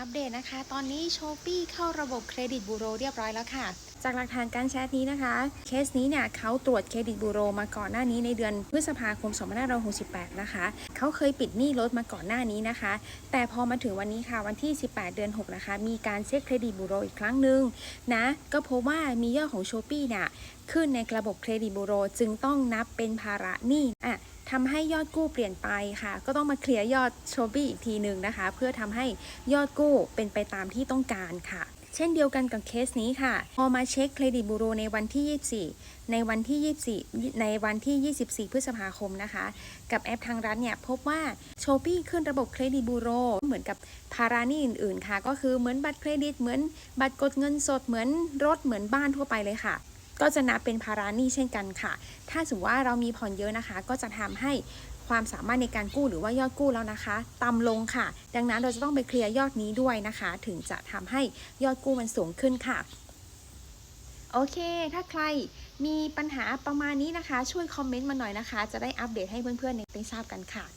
อัปเดตนะคะ ตอนนี้โชปี้เข้าระบบเครดิตบูโรเรียบร้อยแล้วค่ะ จากหลักฐานการแชทนี้นะคะ เคสนี้เนี่ยเขาตรวจเครดิตบูโรมาก่อนหน้านี้ในเดือนพฤษภาคม 2568 นะคะ เขาเคยปิดหนี้รถมาก่อนหน้านี้นะคะ แต่พอมาถึงวันนี้ค่ะวันที่ 18 เดือน 6 นะคะ มีการเช็คเครดิตบูโรอีกครั้งหนึ่งนะ ก็พบว่ามียอดของโชปี้เนี่ยขึ้นในระบบเครดิตบูโรจึงต้องนับเป็นภาระหนี้อะ ทำให้ยอดกู้เปลี่ยนไปค่ะ ก็ต้องมาเคลียร์ยอดโชบี้อีกทีหนึ่งนะคะ เพื่อทำให้ยอดกู้เป็นไปตามที่ต้องการค่ะ เช่นเดียวกันกับเคสนี้ค่ะ พอมาเช็คเครดิตบูโรในวันที่ 24 ในวันที่ 24 ในวันที่ 24 พฤษภาคมนะคะ กับแอปทางรัฐเนี่ยพบว่าโชปี้ขึ้นระบบเครดิตบูโรเหมือนกับภาราหนี้อื่นๆค่ะ ก็คือเหมือนบัตรเครดิตเหมือนบัตรกดเงินสดเหมือนรถเหมือนบ้านทั่วไปเลยค่ะ ก็จะนับเป็นภาระหนี้เช่นกันค่ะ ถ้าสมมติว่าเรามีผ่อนเยอะนะคะ ก็จะทำให้ความสามารถในการกู้หรือว่ายอดกู้แล้วนะคะต่ำลงค่ะ ดังนั้นเราจะต้องไปเคลียร์ยอดนี้ด้วยนะคะ ถึงจะทำให้ยอดกู้มันสูงขึ้นค่ะโอเค ถ้าใครมีปัญหาประมาณนี้นะคะ ช่วยคอมเมนต์มาหน่อยนะคะ จะได้อัปเดตให้เพื่อนๆได้ทราบกันค่ะ